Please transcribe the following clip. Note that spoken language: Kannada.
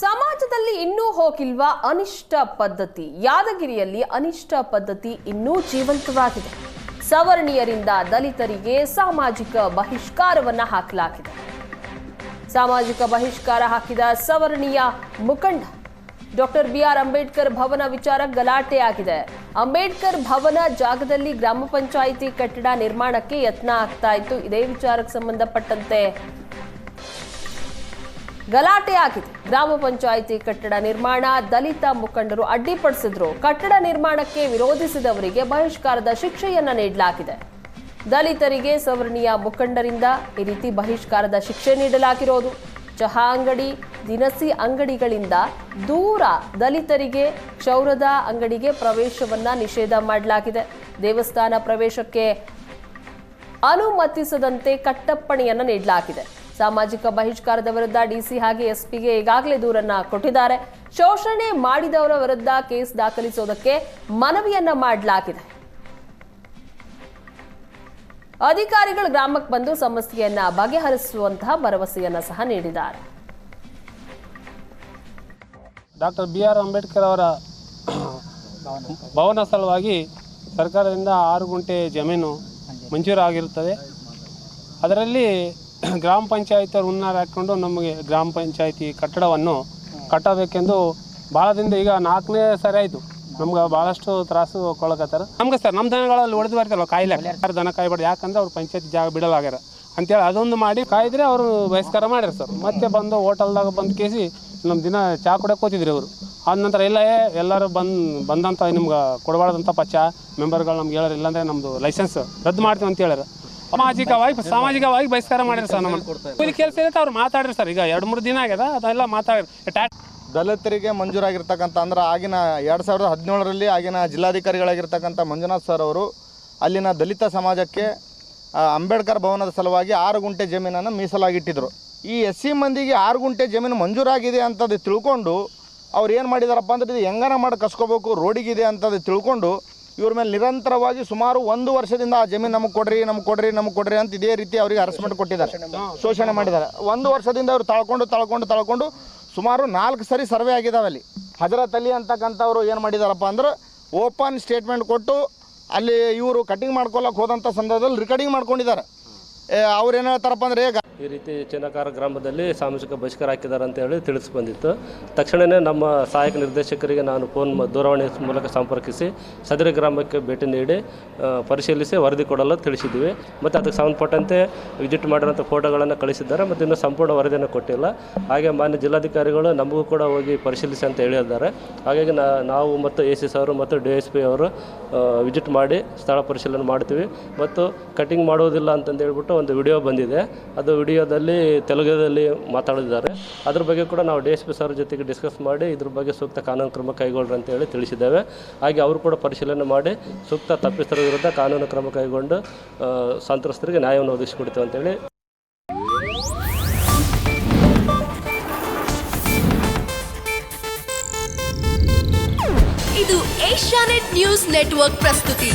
ಸಮಾಜದಲ್ಲಿ ಇನ್ನೂ ಹೋಗಿಲ್ವಾ ಅನಿಷ್ಟ ಪದ್ಧತಿ? ಯಾದಗಿರಿಯಲ್ಲಿ ಅನಿಷ್ಟ ಪದ್ಧತಿ ಇನ್ನೂ ಜೀವಂತವಾಗಿದೆ. ಸವರ್ಣೀಯರಿಂದ ದಲಿತರಿಗೆ ಸಾಮಾಜಿಕ ಬಹಿಷ್ಕಾರವನ್ನ ಹಾಕಲಾಗಿದೆ. ಸಾಮಾಜಿಕ ಬಹಿಷ್ಕಾರ ಹಾಕಿದ ಸವರ್ಣೀಯ ಮುಖಂಡ doctor B R Ambedkar Bhavan ವಿಚಾರ ಗಲಾಟೆ ಆಗಿದೆ. ಅಂಬೇಡ್ಕರ್ ಭವನ ಜಾಗದಲ್ಲಿ ಗ್ರಾಮ ಪಂಚಾಯಿತಿ ಕಟ್ಟಡ ನಿರ್ಮಾಣಕ್ಕೆ ಯತ್ನ ಆಗ್ತಾ ಇತ್ತು. ಇದೇ ವಿಚಾರಕ್ಕೆ ಸಂಬಂಧಪಟ್ಟಂತೆ ಗಲಾಟೆ ಆಗಿದೆ ಗ್ರಾಮ ಪಂಚಾಯಿತಿ ಕಟ್ಟಡ ನಿರ್ಮಾಣ ದಲಿತ ಮುಖಂಡರು ಅಡ್ಡಿಪಡಿಸಿದ್ರು. ಕಟ್ಟಡ ನಿರ್ಮಾಣಕ್ಕೆ ವಿರೋಧಿಸಿದವರಿಗೆ ಬಹಿಷ್ಕಾರದ ಶಿಕ್ಷೆಯನ್ನ ನೀಡಲಾಗಿದೆ. ದಲಿತರಿಗೆ ಸವರ್ಣೀಯ ಮುಖಂಡರಿಂದ ಈ ರೀತಿ ಬಹಿಷ್ಕಾರದ ಶಿಕ್ಷೆ ನೀಡಲಾಗಿರೋದು. ಚಹಾ ಅಂಗಡಿ ದಿನಸಿ ಅಂಗಡಿಗಳಿಂದ ದೂರ ದಲಿತರಿಗೆ ಕ್ಷೌರದ ಅಂಗಡಿಗೆ ಪ್ರವೇಶವನ್ನ ನಿಷೇಧ ಮಾಡಲಾಗಿದೆ. ದೇವಸ್ಥಾನ ಪ್ರವೇಶಕ್ಕೆ ಅನುಮತಿಸದಂತೆ ಕಟ್ಟಪ್ಪಣೆಯನ್ನು ನೀಡಲಾಗಿದೆ. ಸಾಮಾಜಿಕ ಬಹಿಷ್ಕಾರದ ವಿರುದ್ಧ ಡಿಸಿ ಹಾಗೆ ಎಸ್ಪಿಗೆ ಈಗಾಗಲೇ ದೂರನ್ನ ಕೊಟ್ಟಿದ್ದಾರೆ. ಶೋಷಣೆ ಮಾಡಿದವರ ವಿರುದ್ಧ ಕೇಸ್ ದಾಖಲಿಸೋದಕ್ಕೆ ಮನವಿಯನ್ನ ಮಾಡಲಾಗಿದೆ. ಅಧಿಕಾರಿಗಳು ಗ್ರಾಮಕ್ಕೆ ಬಂದು ಸಮಸ್ಯೆಯನ್ನ ಬಗೆಹರಿಸುವಂತಹ ಭರವಸೆಯನ್ನ ಸಹ ನೀಡಿದ್ದಾರೆ. ಡಾಕ್ಟರ್ ಬಿ ಆರ್ ಅಂಬೇಡ್ಕರ್ ಅವರ ಭವನ ಸಲುವಾಗಿ ಸರ್ಕಾರದಿಂದ ಆರು ಗುಂಟೆ ಜಮೀನು ಮಂಜೂರಾಗಿರುತ್ತದೆ. ಅದರಲ್ಲಿ ಗ್ರಾಮ ಪಂಚಾಯತ್ ಅವರು ಹುನ್ನಾರ ಹಾಕ್ಕೊಂಡು ನಮಗೆ ಗ್ರಾಮ ಪಂಚಾಯತಿ ಕಟ್ಟಡವನ್ನು ಕಟ್ಟಬೇಕೆಂದು ಭಾಳ ದಿನದ ಈಗ ನಾಲ್ಕನೇ ಸರಿ ಆಯಿತು. ನಮ್ಗೆ ಭಾಳಷ್ಟು ತ್ರಾಸು ಕೊಳಕತ್ತಾರ. ನಮ್ಗೆ ಸರ್, ನಮ್ಮ ದನಗಳಲ್ಲಿ ಹೊಡೆದು ಬರ್ತಾರಲ್ಲ, ಕಾಯಿಲೆ. ಯಾರು ದನ ಕಾಯ್ಬಾರ್ದು ಯಾಕಂದ್ರೆ ಅವ್ರು ಪಂಚಾಯತಿ ಜಾಗ ಬಿಡಲಾಗ್ಯಾರ. ಅಂತೇಳಿ ಅದೊಂದು ಮಾಡಿ ಕಾಯ್ದ್ರೆ ಅವರು ಬಹಿಷ್ಕಾರ ಮಾಡ್ಯಾರ ಸರ್. ಮತ್ತೆ ಬಂದು ಹೋಟೆಲ್ದಾಗ ಬಂದು ಕೇಸಿ ನಮ್ಮ ದಿನ ಚಾ ಕುಡಿಯೋಕೆ ಕೂತಿದ್ರಿ ಅವರು ಆದ ನಂತರ ಇಲ್ಲ ಎಲ್ಲರೂ ಬಂದು ಬಂದಂಥ ನಿಮ್ಗೆ ಕೊಡಬಾರ್ದಂಥ ಪಚ್ಚ. ಮೆಂಬರ್ಗಳು ನಮ್ಗೆ ಹೇಳೋರು ಇಲ್ಲಾಂದರೆ ನಮ್ಮದು ಲೈಸೆನ್ಸ್ ರದ್ದು ಮಾಡ್ತೀವಿ ಅಂತ ಹೇಳ್ಯಾರ. ಸಾಮಾಜಿಕವಾಗಿ ಸಾಮಾಜಿಕವಾಗಿ ಬಹಿಷ್ಕಾರ ಮಾಡಿದ್ರು ಸರ್ ನಮ್ಮ ಕೂಲಿ ಕೆಲಸ ಇರುತ್ತೆ ಅವ್ರು ಮಾತಾಡ್ರಿ ಸರ್. ಈಗ ಎರಡು ಮೂರು ದಿನ ಆಗ್ಯದ ಅದೆಲ್ಲ ಮಾತಾಡ್ರಿ. ದಲಿತರಿಗೆ ಮಂಜೂರಾಗಿರ್ತಕ್ಕಂಥ ಅಂದ್ರೆ ಆಗಿನ ಎರಡು ಸಾವಿರದ ಹದಿನೇಳರಲ್ಲಿ ಆಗಿನ ಜಿಲ್ಲಾಧಿಕಾರಿಗಳಾಗಿರ್ತಕ್ಕಂಥ ಮಂಜುನಾಥ್ ಸರ್ ಅವರು ಅಲ್ಲಿನ ದಲಿತ ಸಮಾಜಕ್ಕೆ ಅಂಬೇಡ್ಕರ್ ಭವನದ ಸಲುವಾಗಿ ಆರು ಗುಂಟೆ ಜಮೀನನ್ನು ಮೀಸಲಾಗಿಟ್ಟಿದ್ರು. ಈ ಎಸ್ ಸಿ ಮಂದಿಗೆ ಆರು ಗುಂಟೆ ಜಮೀನು ಮಂಜೂರಾಗಿದೆ ಅಂತದ್ದು ತಿಳ್ಕೊಂಡು ಅವ್ರು ಏನು ಮಾಡಿದಾರಪ್ಪ ಅಂದ್ರೆ ಇದು ಹೆಂಗನ ಮಾಡಿ ಕಸ್ಕೋಬೇಕು ರೋಡಿಗಿದೆ ಅಂತದ್ದು ತಿಳ್ಕೊಂಡು ಇವ್ರ ಮೇಲೆ ನಿರಂತರವಾಗಿ ಸುಮಾರು ಒಂದು ವರ್ಷದಿಂದ ಆ ಜಮೀನು ನಮಗೆ ಕೊಡ್ರಿ, ನಮ್ಗೆ ಕೊಡ್ರಿ ನಮ್ಗೆ ಕೊಡ್ರಿ ಅಂತ ಇದೇ ರೀತಿ ಅವರಿಗೆ ಹರಸ್ಮೆಂಟ್ ಕೊಟ್ಟಿದ್ದಾರೆ. ಶೋಷಣೆ ಮಾಡಿದ್ದಾರೆ. ಒಂದು ವರ್ಷದಿಂದ ಅವರು ತಳ್ಕೊಂಡು ತಳ್ಕೊಂಡು ತಳ್ಕೊಂಡು ಸುಮಾರು ನಾಲ್ಕು ಸರಿ ಸರ್ವೆ ಆಗಿದಾವೆ ಅಲ್ಲಿ. ಹಜರತ್ ಅಲಿ ಅಂತಕ್ಕಂಥವ್ರು ಏನು ಮಾಡಿದಾರಪ್ಪ ಅಂದ್ರೆ ಓಪನ್ ಸ್ಟೇಟ್ಮೆಂಟ್ ಕೊಟ್ಟು ಅಲ್ಲಿ ಇವರು ಕಟಿಂಗ್ ಮಾಡ್ಕೊಳಕ್ಕೆ ಹೋದಂಥ ಸಂದರ್ಭದಲ್ಲಿ ರಿಕಾರ್ಡಿಂಗ್ ಮಾಡ್ಕೊಂಡಿದ್ದಾರೆ. ಅವ್ರು ಏನು ಹೇಳ್ತಾರಪ್ಪ ಅಂದರೆ ಈ ರೀತಿ ಚಿನ್ನಕಾರ ಗ್ರಾಮದಲ್ಲಿ ಸಾಮಾಜಿಕ ಬಹಿಷ್ಕಾರ ಹಾಕಿದ್ದಾರೆ ಅಂತ ಹೇಳಿ ತಿಳಿಸಿ ಬಂದಿತ್ತು. ತಕ್ಷಣವೇ ನಮ್ಮ ಸಹಾಯಕ ನಿರ್ದೇಶಕರಿಗೆ ನಾನು ಫೋನ್ ದೂರವಾಣಿ ಮೂಲಕ ಸಂಪರ್ಕಿಸಿ ಸದರಿ ಗ್ರಾಮಕ್ಕೆ ಭೇಟಿ ನೀಡಿ ಪರಿಶೀಲಿಸಿ, ವರದಿ ಕೊಡಲು ತಿಳಿಸಿದ್ದೀವಿ ಮತ್ತು ಅದಕ್ಕೆ ಸಂಬಂಧಪಟ್ಟಂತೆ ವಿಸಿಟ್ ಮಾಡಿರೋಂಥ ಫೋಟೋಗಳನ್ನು ಕಳಿಸಿದ್ದಾರೆ. ಮತ್ತು ಇನ್ನೂ ಸಂಪೂರ್ಣ ವರದಿಯನ್ನು ಕೊಟ್ಟಿಲ್ಲ. ಹಾಗೆ ಮಾನ್ಯ ಜಿಲ್ಲಾಧಿಕಾರಿಗಳು ನಮಗೂ ಕೂಡ ಹೋಗಿ ಪರಿಶೀಲಿಸಿ ಅಂತ ಹೇಳಿದ್ದಾರೆ. ಹಾಗಾಗಿ ನಾವು ಮತ್ತು ಎ ಸಿ ಅವರು ಮತ್ತು ಡಿ ಎಸ್ ಪಿ ಅವರು ವಿಸಿಟ್ ಮಾಡಿ ಸ್ಥಳ ಪರಿಶೀಲನೆ ಮಾಡ್ತೀವಿ. ಮತ್ತು ಕಟಿಂಗ್ ಮಾಡುವುದಿಲ್ಲ ಅಂತಂದು ಹೇಳ್ಬಿಟ್ಟು ಒಂದು ವಿಡಿಯೋ ಬಂದಿದೆ. ಅದು ವಿಡಿಯೋದಲ್ಲಿ ತೆಲುಗದಲ್ಲಿ ಮಾತಾಡಿದ್ದಾರೆ. ಅದ್ರ ಬಗ್ಗೆ ಕೂಡ ನಾವು ಡಿ ಎಸ್ ಪಿ ಸರ್ ಜೊತೆಗೆ ಡಿಸ್ಕಸ್ ಮಾಡಿ ಇದ್ರ ಬಗ್ಗೆ ಸೂಕ್ತ ಕಾನೂನು ಕ್ರಮ ಕೈಗೊಳ್ಳ್ರಿ ಅಂತ ಹೇಳಿ ತಿಳಿಸಿದ್ದೇವೆ. ಹಾಗೆ ಅವರು ಕೂಡ ಪರಿಶೀಲನೆ ಮಾಡಿ ಸೂಕ್ತ ತಪ್ಪಿಸ್ತರ ವಿರುದ್ಧ ಕಾನೂನು ಕ್ರಮ ಕೈಗೊಂಡು ಸಂತ್ರಸ್ತರಿಗೆ ನ್ಯಾಯವನ್ನು ಒದಗಿಸಿಕೊಡ್ತೇವೆ ಅಂತೇಳಿ ಇದು ಏಷ್ಯಾನೆಟ್ ನ್ಯೂಸ್ ನೆಟ್ವರ್ಕ್ ಪ್ರಸ್ತುತಿ.